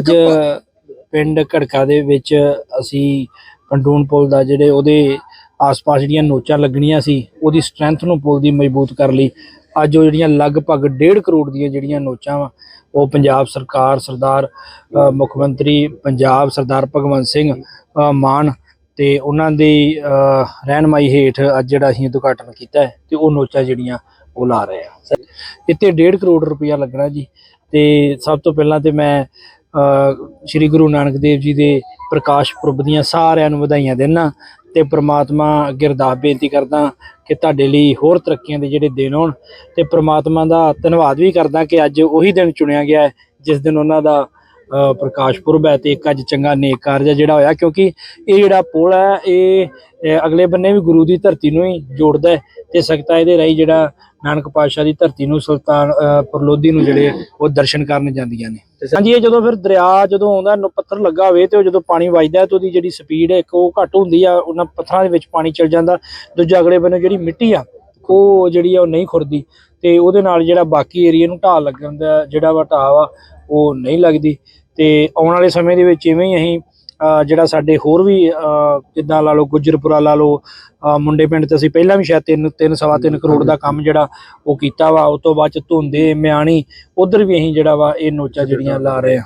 ਅੱਜ ਪਿੰਡ ਘੜਕਾ ਦੇ ਵਿੱਚ ਅਸੀਂ ਪੰਡੂਨ ਪੁਲ ਦਾ ਜਿਹੜੇ ਉਹਦੇ ਆਸ-ਪਾਸ ਜਿਹੜੀਆਂ ਨੋਚਾਂ ਲੱਗਣੀਆਂ ਸੀ ਉਹਦੀ ਸਟਰੈਂਥ ਨੂੰ ਪੁਲ ਦੀ ਮਜ਼ਬੂਤ ਕਰ ਲਈ। ਅੱਜ ਉਹ ਜਿਹੜੀਆਂ ਲਗਭਗ 1.5 ਕਰੋੜ ਦੀਆਂ ਜਿਹੜੀਆਂ ਨੋਚਾਂ ਵਾ ਉਹ ਪੰਜਾਬ ਸਰਕਾਰ ਸਰਦਾਰ ਮੁੱਖ ਮੰਤਰੀ ਪੰਜਾਬ ਸਰਦਾਰ ਭਗਵੰਤ ਸਿੰਘ ਮਾਨ ਤੇ ਉਹਨਾਂ ਦੀ ਅ, ਰਹਿਨਮਾਈ ਹੇਠ ਅੱਜ ਜਿਹੜਾ ਅਸੀਂ ਉਦਘਾਟਨ ਕੀਤਾ ਹੈ ਤੇ ਉਹ ਨੋਚਾਂ ਜਿਹੜੀਆਂ ਉਹ ਲਾ ਰਹੇ ਆ ਇੱਥੇ 1.5 ਕਰੋੜ ਰੁਪਇਆ ਲੱਗਣਾ ਜੀ ਤੇ ਸਭ ਤੋਂ ਪਹਿਲਾਂ ਤੇ ਮੈਂ ਸ੍ਰੀ ਗੁਰੂ ਨਾਨਕ ਦੇਵ ਜੀ ਦੇ ਪ੍ਰਕਾਸ਼ ਪੁਰਬ ਦੀਆਂ ਸਾਰਿਆਂ ਨੂੰ ਵਧਾਈਆਂ ਦੇਣਾ ਤੇ ਪ੍ਰਮਾਤਮਾ ਗਿਰਦਾਸ ਬੇਨਤੀ ਕਰਦਾ ਕਿ ਤੁਹਾਡੇ ਲਈ ਹੋਰ ਤਰੱਕੀਆਂ ਦੇ ਜਿਹੜੇ ਦਿਨ ਹੋਣ ਤੇ ਪ੍ਰਮਾਤਮਾ ਦਾ ਧੰਨਵਾਦ ਵੀ ਕਰਦਾ ਕਿ ਅੱਜ ਉਹੀ ਦਿਨ ਚੁਣਿਆ ਗਿਆ ਹੈ, ਜਿਸ ਦਿਨ ਉਹਨਾਂ ਦਾ ਅ, ਪ੍ਰਕਾਸ਼ ਪੁਰਬ ਹੈ ਤੇ ਇੱਕ ਅੱਜ ਚੰਗਾ ਨੇਕ ਕਾਰਜ ਹੈ ਜਿਹੜਾ ਹੋਇਆ ਕਿਉਂਕਿ ਇਹ ਜਿਹੜਾ ਪੁਲ ਹੈ ਇਹ ਅਗਲੇ ਬੰਨੇ ਵੀ ਗੁਰੂ ਦੀ ਧਰਤੀ ਨੂੰ ਹੀ ਜੋੜਦਾ ਹੈ ਤੇ ਸਕਤਾ ਇਹਦੇ ਰਾਹੀਂ ਜਿਹੜਾ ਨਾਨਕ ਪਾਤਸ਼ਾਹ ਦੀ ਧਰਤੀ ਨੂੰ ਸੁਲਤਾਨ ਪਰਲੋਦੀ ਨੂੰ ਜਿਹੜੇ ਉਹ ਦਰਸ਼ਨ ਕਰਨ ਜਾਂਦੀਆਂ ਨੇ। ਹਾਂਜੀ ਇਹ ਜਦੋਂ ਫਿਰ ਦਰਿਆ ਜਦੋਂ ਆਉਂਦਾ ਨੂੰ ਪੱਥਰ ਲੱਗਾ ਹੋਵੇ ਤੇ ਉਹ ਜਦੋਂ ਪਾਣੀ ਵੱਜਦਾ ਤੇ ਉਹਦੀ ਜਿਹੜੀ ਸਪੀਡ ਹੈ ਇੱਕ ਉਹ ਘੱਟ ਹੁੰਦੀ ਆ ਉਹਨਾਂ ਪੱਥਰਾਂ ਦੇ ਵਿੱਚ ਪਾਣੀ ਚਲ ਜਾਂਦਾ। ਦੂਜਾ ਅਗਲੇ ਬੰਨੇ ਜਿਹੜੀ ਮਿੱਟੀ ਆ ਉਹ ਜਿਹੜੀ ਆ ਉਹ ਨਹੀਂ ਖੁਰਦੀ। ਤੇ ਉਹਦੇ ਨਾਲ ਜਿਹੜਾ ਬਾਕੀ ਏਰੀਆ ਨੂੰ ਢਾਲ ਲੱਗਣ ਦਾ ਜਿਹੜਾ ਵਾ ਢਾਹ ਵਾ ਉਹ ਨਹੀਂ ਲੱਗਦੀ। ਤੇ ਆਉਣ ਵਾਲੇ ਸਮੇਂ ਦੇ ਵਿੱਚ ਇਵੇਂ ਹੀ ਅਸੀਂ ਜਿਹੜਾ ਸਾਡੇ ਹੋਰ ਵੀ ਜਿੱਦਾਂ ਲਾ ਲਓ ਗੁੱਜਰਪੁਰਾ ਲਾ ਲਓ ਮੁੰਡੇ ਪਿੰਡ ਤੇ ਅਸੀਂ ਪਹਿਲਾਂ ਵੀ ਸ਼ਾਇਦ ਤਿੰਨ ਤਿੰਨ ਸਵਾ ਤਿੰਨ ਕਰੋੜ ਦਾ ਕੰਮ ਜਿਹੜਾ ਉਹ ਕੀਤਾ ਵਾ ਉਸ ਤੋਂ ਬਾਅਦ ਚ ਧੁੰਦੇ ਮਿਆਣੀ ਉਧਰ ਵੀ ਅਸੀਂ ਜਿਹੜਾ ਵਾ ਇਹ ਨੋਚਾ ਜਿਹੜੀਆਂ ਲਾ ਰਹੇ ਆ।